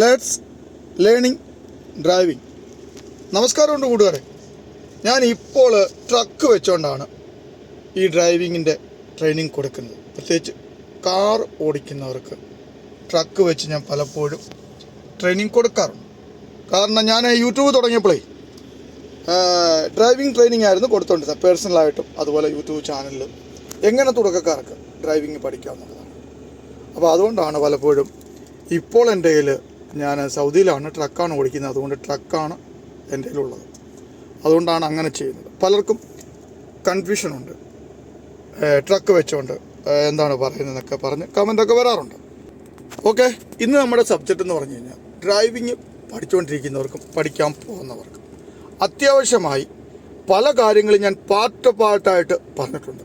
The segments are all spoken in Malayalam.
ലെറ്റ്സ് ലേണിംഗ് ഡ്രൈവിംഗ് നമസ്കാരമുണ്ട് കൂട്ടുകാരെ. ഞാൻ ഇപ്പോൾ ട്രക്ക് വെച്ചുകൊണ്ടാണ് ഈ ഡ്രൈവിങ്ങിന്റെ ട്രെയിനിങ് കൊടുക്കുന്നത്. പ്രത്യേകിച്ച് കാർ ഓടിക്കുന്നവർക്ക് ട്രക്ക് വെച്ച് ഞാൻ പലപ്പോഴും ട്രെയിനിങ് കൊടുക്കാറുണ്ട്. കാരണം ഞാൻ യൂട്യൂബ് തുടങ്ങിയപ്പോഴേ ഡ്രൈവിംഗ് ട്രെയിനിങ് ആയിരുന്നു കൊടുത്തോണ്ടിരുന്നത്. പേഴ്സണലായിട്ടും അതുപോലെ യൂട്യൂബ് ചാനലിലും എങ്ങനെ തുടക്കക്കാർക്ക് ഡ്രൈവിംഗ് പഠിക്കാമെന്നുള്ളതാണ് അപ്പോൾ അതുകൊണ്ടാണ് പലപ്പോഴും ഇപ്പോൾ എന്റെ കയ്യിൽ ഞാൻ സൗദിയിലാണ് ട്രക്കാണ് ഓടിക്കുന്നത്. അതുകൊണ്ട് ട്രക്കാണ് എന്റെ കയ്യിലുള്ളത്. അതുകൊണ്ടാണ് അങ്ങനെ ചെയ്യുന്നത്. പലർക്കും കൺഫ്യൂഷനുണ്ട് ട്രക്ക് വെച്ചുകൊണ്ട് എന്താണ് പറയുന്നതെന്നൊക്കെ പറഞ്ഞ് കമന്റൊക്കെ വരാറുണ്ട്. ഓക്കെ ഇന്ന് നമ്മുടെ സബ്ജക്റ്റ് എന്ന് പറഞ്ഞു കഴിഞ്ഞാൽ ഡ്രൈവിങ് പഠിച്ചുകൊണ്ടിരിക്കുന്നവർക്കും പഠിക്കാൻ പോകുന്നവർക്കും അത്യാവശ്യമായി പല കാര്യങ്ങളും ഞാൻ പാർട്ട് പാർട്ടായിട്ട് പറഞ്ഞിട്ടുണ്ട്.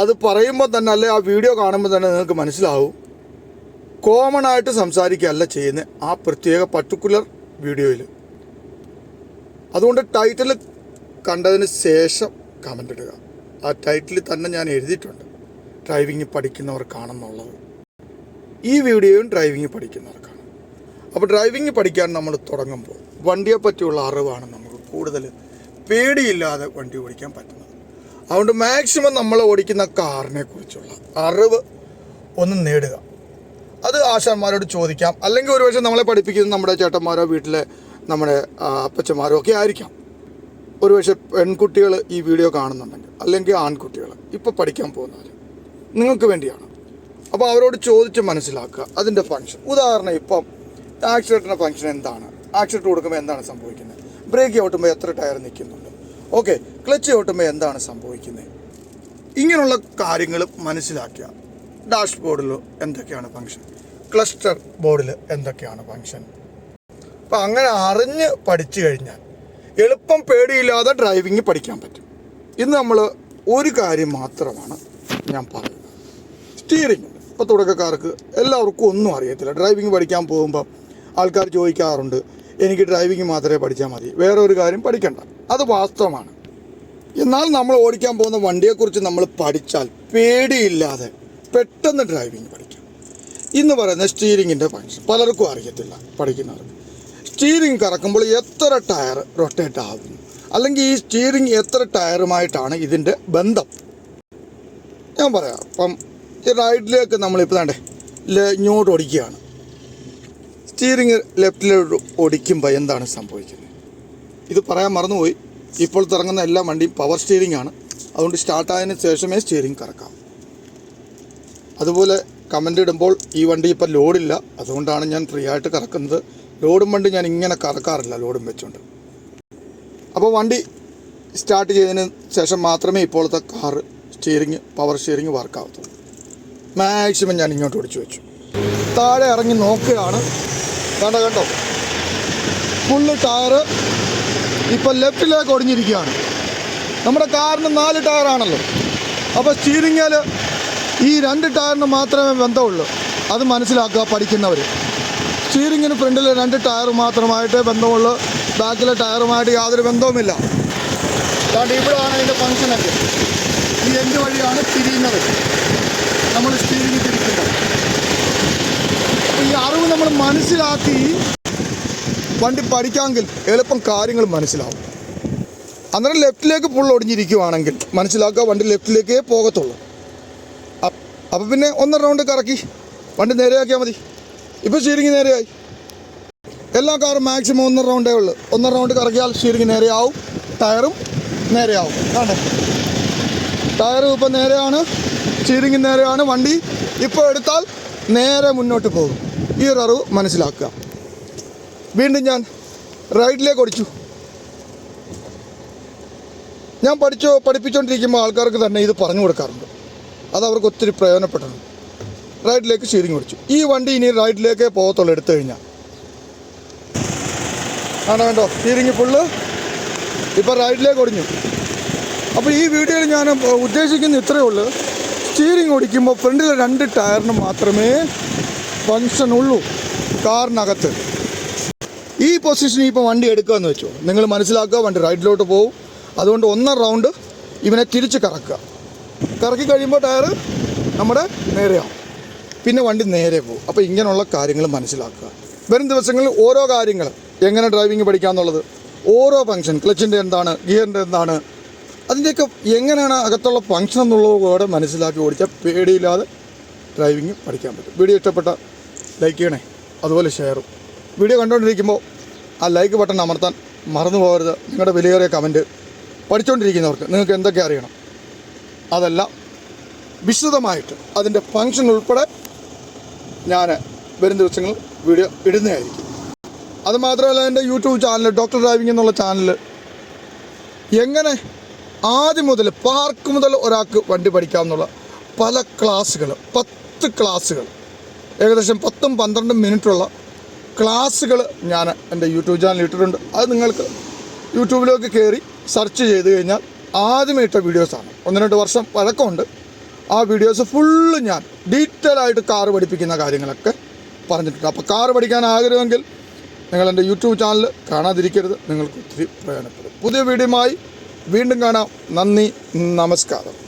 അത് പറയുമ്പോൾ തന്നെ അല്ലെ ആ വീഡിയോ കാണുമ്പോൾ തന്നെ നിങ്ങൾക്ക് മനസ്സിലാവും. കോമൺ ആയിട്ട് സംസാരിക്കുകയല്ല ചെയ്യുന്നത് ആ പ്രത്യേക പർട്ടിക്കുലർ വീഡിയോയിൽ അതുകൊണ്ട് ടൈറ്റിൽ കണ്ടതിന് ശേഷം കമന്റ് ഇടുക. ആ ടൈറ്റിൽ തന്നെ ഞാൻ എഴുതിയിട്ടുണ്ട്. ഡ്രൈവിംഗ് പഠിക്കുന്നവർക്കാണെന്നുള്ളത് ഈ വീഡിയോയും ഡ്രൈവിംഗ് പഠിക്കുന്നവർക്കാണ്. അപ്പോൾ ഡ്രൈവിംഗ് പഠിക്കാൻ നമ്മൾ തുടങ്ങുമ്പോൾ വണ്ടിയെ പറ്റിയുള്ള അറിവാണ് നമുക്ക് കൂടുതൽ പേടിയില്ലാതെ വണ്ടി ഓടിക്കാൻ പറ്റുന്നത്. അതുകൊണ്ട് മാക്സിമം നമ്മൾ ഓടിക്കുന്ന കാറിനെ കുറിച്ചുള്ള അറിവ് ഒന്ന് നേടുക. ആശാന്മാരോട് ചോദിക്കാം. അല്ലെങ്കിൽ ഒരുപക്ഷെ നമ്മളെ പഠിപ്പിക്കുന്നത് നമ്മുടെ ചേട്ടന്മാരോ വീട്ടിലെ നമ്മുടെ അപ്പച്ചന്മാരോ ഒക്കെ ആയിരിക്കാം. ഒരുപക്ഷെ പെൺകുട്ടികൾ ഈ വീഡിയോ കാണുന്നുണ്ടെങ്കിൽ അല്ലെങ്കിൽ ആൺകുട്ടികൾ ഇപ്പോൾ പഠിക്കാൻ പോകുന്നവർ നിങ്ങൾക്ക് വേണ്ടിയാണ്. അപ്പോൾ അവരോട് ചോദിച്ച് മനസ്സിലാക്കുക അതിന്റെ ഫങ്ഷൻ ഉദാഹരണം ഇപ്പം ആക്സിഡന്റിന്റെ ഫങ്ഷൻ എന്താണ്? ആക്സിഡന്റ് കൊടുക്കുമ്പോൾ എന്താണ് സംഭവിക്കുന്നത്? ബ്രേക്ക് ചവിട്ടുമ്പോൾ എത്ര ടയർ നിൽക്കുന്നുണ്ട്? ഓക്കെ ക്ലച്ച് ചവിട്ടുമ്പോൾ എന്താണ് സംഭവിക്കുന്നത്? ഇങ്ങനെയുള്ള കാര്യങ്ങൾ മനസ്സിലാക്കുക. ഡാഷ് ബോർഡിൽ എന്തൊക്കെയാണ് ഫങ്ഷൻ ക്ലസ്റ്റർ ബോർഡിൽ എന്തൊക്കെയാണ് ഫങ്ഷൻ അപ്പം അങ്ങനെ അറിഞ്ഞ് പഠിച്ചു കഴിഞ്ഞാൽ എളുപ്പം പേടിയില്ലാതെ ഡ്രൈവിംഗ് പഠിക്കാൻ പറ്റും. ഇന്ന് നമ്മൾ ഒരു കാര്യം മാത്രമാണ് ഞാൻ പറയുന്നത്. സ്റ്റീറിംഗ് ഇപ്പോൾ തുടക്കക്കാർക്ക് എല്ലാവർക്കും ഒന്നും അറിയത്തില്ല. ഡ്രൈവിംഗ് പഠിക്കാൻ പോകുമ്പോൾ ആൾക്കാർ ചോദിക്കാറുണ്ട് എനിക്ക് ഡ്രൈവിംഗ് മാത്രമേ പഠിച്ചാൽ മതി. വേറെ ഒരു കാര്യം പഠിക്കണ്ട. അത് വാസ്തവമാണ്. എന്നാൽ നമ്മൾ ഓടിക്കാൻ പോകുന്ന വണ്ടിയെക്കുറിച്ച് നമ്മൾ പഠിച്ചാൽ പേടിയില്ലാതെ പെട്ടെന്ന് ഡ്രൈവിംഗ് പഠിക്കാം. ഇന്ന് പറയുന്ന സ്റ്റീരിങ്ങിന്റെ ഫങ്ഷൻ പലർക്കും അറിയത്തില്ല പഠിക്കുന്നവർക്ക്. സ്റ്റീരിങ് കറക്കുമ്പോൾ എത്ര ടയർ റൊട്ടേറ്റ് ആകുന്നു? അല്ലെങ്കിൽ ഈ സ്റ്റീറിങ് എത്ര ടയറുമായിട്ടാണ് ഇതിന്റെ ബന്ധം? ഞാൻ പറയാം. അപ്പം ഈ റൈറ്റിലേക്ക് നമ്മളിപ്പോൾ വേണ്ടേ ഇങ്ങോട്ട് ഓടിക്കുകയാണ്. സ്റ്റീറിങ് ലെഫ്റ്റിലോട്ട് ഓടിക്കുമ്പോൾ എന്താണ് സംഭവിക്കുന്നത്? ഇത് പറയാൻ മറന്നുപോയി. ഇപ്പോൾ തിറങ്ങുന്ന എല്ലാ വണ്ടിയും പവർ സ്റ്റിയറിംഗ് ആണ്. അതുകൊണ്ട് സ്റ്റാർട്ട് ആയതിനു ശേഷമേ സ്റ്റിയറിംഗ് കറക്കാം. അതുപോലെ കമന്റ് ഇടുമ്പോൾ ഈ വണ്ടി ഇപ്പോൾ ലോഡില്ല. അതുകൊണ്ടാണ് ഞാൻ ഫ്രീ ആയിട്ട് കറക്കുന്നത്. ലോഡും വണ്ടി ഞാൻ ഇങ്ങനെ കറക്കാറില്ല ലോഡും വെച്ചുകൊണ്ട് അപ്പോൾ വണ്ടി സ്റ്റാർട്ട് ചെയ്തതിന് ശേഷം മാത്രമേ ഇപ്പോഴത്തെ കാറ് സ്റ്റിയറിങ് പവർ സ്റ്റിയറിങ് വർക്കാവത്തുള്ളൂ മാക്സിമം ഞാൻ ഇങ്ങോട്ട് ഓടിച്ചു വെച്ചു. താഴെ ഇറങ്ങി നോക്കുകയാണ്. കണ്ടോ കണ്ടോ? ഫുള്ള് ടയറ് ഇപ്പം ലെഫ്റ്റിലേക്ക് ഒടിഞ്ഞിരിക്കുകയാണ്. നമ്മുടെ കാറിന് നാല് ടയറാണല്ലോ അപ്പോൾ സ്റ്റീറിങ്ങിൽ ഈ രണ്ട് ടയറിന് മാത്രമേ ബന്ധമുള്ളൂ. അത് മനസ്സിലാക്കുക പഠിക്കുന്നവർ സ്റ്റീറിങ്ങിന് ഫ്രണ്ടിൽ രണ്ട് ടയർ മാത്രമായിട്ട് ബന്ധമുള്ളൂ. ബാക്കിലെ ടയറുമായിട്ട് യാതൊരു ബന്ധവുമില്ല. അതുകൊണ്ട് ഇവിടെയാണ് അതിന്റെ ഫങ്ഷനൊക്കെ ഈ എന്റ് വഴിയാണ് തിരിയുന്നത്. നമ്മൾ സ്റ്റീറിങ് തിരിക്കുന്നത്. ഈ അറിവ് നമ്മൾ മനസ്സിലാക്കി വണ്ടി പഠിക്കാമെങ്കിൽ എളുപ്പം കാര്യങ്ങൾ മനസ്സിലാവും. അന്നേരം ലെഫ്റ്റിലേക്ക് ഫുൾ ഒടിഞ്ഞിരിക്കുവാണെങ്കിൽ മനസ്സിലാക്കുക വണ്ടി ലെഫ്റ്റിലേക്കേ പോകത്തുള്ളൂ. അപ്പം പിന്നെ ഒന്നര റൗണ്ട് കറക്കി. വണ്ടി നേരെയാക്കിയാൽ മതി. ഇപ്പോൾ ഷീരിങ് നേരെയായി. എല്ലാ കാറും മാക്സിമം ഒന്നര റൗണ്ടേ ഉള്ളൂ. ഒന്നര റൗണ്ട് കറക്കിയാൽ ഷീരിങ് നേരെയാവും. ടയറും നേരെയാവും. കാണേ ടയറും ഇപ്പം നേരെയാണ്. ഷീരിങ് നേരെയാണ്. വണ്ടി ഇപ്പോൾ എടുത്താൽ നേരെ മുന്നോട്ട് പോകും. ഈ ഒരു അറിവ് മനസ്സിലാക്കുക. വീണ്ടും ഞാൻ റൈറ്റിലേക്ക് ഓടിച്ചു. ഞാൻ പഠിച്ചോ പഠിപ്പിച്ചുകൊണ്ടിരിക്കുമ്പോൾ ആൾക്കാർക്ക് തന്നെ ഇത് പറഞ്ഞു കൊടുക്കാറുണ്ട്. അത് അവർക്ക് ഒത്തിരി പ്രയോജനപ്പെട്ടിട്ടുണ്ട് റൈറ്റിലേക്ക് ഷീരിങ് പിടിച്ചു. ഈ വണ്ടി ഇനി റൈഡിലേക്ക് പോകത്തുള്ളൂ എടുത്തു കഴിഞ്ഞാൽ. ആണോ വേണ്ടോ? ഷീരിങ് ഫുള്ള് ഇപ്പോൾ റൈറ്റിലേക്ക് ഓടിഞ്ഞു അപ്പോൾ ഈ വീഡിയോയിൽ ഞാൻ ഉദ്ദേശിക്കുന്ന ഇത്രയേ ഉള്ളൂ. സ്റ്റീരിങ് ഓടിക്കുമ്പോൾ ഫ്രണ്ടിലെ രണ്ട് ടയറിന് മാത്രമേ ഫങ്ഷൻ ഉള്ളൂ. കാറിനകത്ത്. ഈ പൊസിഷനിൽ ഇപ്പോൾ വണ്ടി എടുക്കുകയെന്ന് വെച്ചോ. നിങ്ങൾ മനസ്സിലാക്കുക വണ്ടി റൈഡിലോട്ട് പോകും. അതുകൊണ്ട് ഒന്നര റൗണ്ട് ഇവനെ തിരിച്ച് കറക്കുക. കറക്കി കഴിയുമ്പോൾ ടയർ നമ്മുടെ നേരെയാവും. പിന്നെ വണ്ടി നേരെ പോകും. അപ്പോൾ ഇങ്ങനെയുള്ള കാര്യങ്ങൾ മനസ്സിലാക്കുക. വരും ദിവസങ്ങളിൽ ഓരോ കാര്യങ്ങൾ എങ്ങനെ ഡ്രൈവിംഗ് പഠിക്കാമെന്നുള്ളത് ഓരോ ഫംഗ്ഷൻ ക്ലച്ചിന്റെ എന്താണ് ഗിയറിന്റെ എന്താണ് അതിന്റെയൊക്കെ എങ്ങനെയാണ് അകത്തുള്ള ഫംഗ്ഷൻ കൂടെ മനസ്സിലാക്കി ഓടിച്ചാൽ പേടിയില്ലാതെ ഡ്രൈവിംഗ് പഠിക്കാൻ പറ്റും. വീഡിയോ ഇഷ്ടപ്പെട്ട ലൈക്ക് ചെയ്യണേ. അതുപോലെ ഷെയറും വീഡിയോ കണ്ടുകൊണ്ടിരിക്കുമ്പോൾ ആ ലൈക്ക് ബട്ടൺ അമർത്താൻ മറന്നു പോകരുത്. നിങ്ങളുടെ വിലയേറിയ കമന്റ് പഠിച്ചുകൊണ്ടിരിക്കുന്നവർക്ക് നിങ്ങൾക്ക് എന്തൊക്കെ അറിയണം? അതെല്ലാം വിശദമായിട്ട് അതിന്റെ ഫങ്ഷൻ ഉൾപ്പെടെ ഞാൻ വരും ദിവസങ്ങളിൽ വീഡിയോ ഇടുന്നതായിരിക്കും. അതുമാത്രമല്ല എന്റെ യൂട്യൂബ് ചാനൽ ഡോക്ടർ ഡ്രൈവിംഗ് എന്നുള്ള ചാനൽ എങ്ങനെ ആദ്യം മുതൽ പാർക്ക് മുതൽ ഒരാൾക്ക് വണ്ടി പഠിക്കാമെന്നുള്ള പല ക്ലാസ്സുകൾ പത്ത് ക്ലാസ്സുകൾ ഏകദേശം പത്തും പന്ത്രണ്ടും മിനിറ്റുള്ള ക്ലാസ്സുകൾ ഞാൻ എന്റെ യൂട്യൂബ് ചാനൽ ഇട്ടിട്ടുണ്ട്. അത് നിങ്ങൾക്ക് യൂട്യൂബിലേക്ക് കയറി സെർച്ച് ചെയ്ത് കഴിഞ്ഞാൽ ആദ്യമേ ഇട്ട വീഡിയോസാണ്. ഒന്ന് രണ്ട് വർഷം പഴക്കമുണ്ട്. ആ വീഡിയോസ് ഫുള്ള് ഞാൻ ഡീറ്റെയിൽ ആയിട്ട് കാറ് പഠിപ്പിക്കുന്ന കാര്യങ്ങളൊക്കെ പറഞ്ഞിട്ടുണ്ട്. അപ്പോൾ കാറ് പഠിക്കാൻ ആഗ്രഹമെങ്കിൽ നിങ്ങൾ എന്റെ യൂട്യൂബ് ചാനൽ കാണാതിരിക്കരുത്. നിങ്ങൾക്ക് ഒത്തിരി പ്രയോജനപ്പെടും. പുതിയ വീഡിയോയുമായി വീണ്ടും കാണാം. നന്ദി. നമസ്കാരം.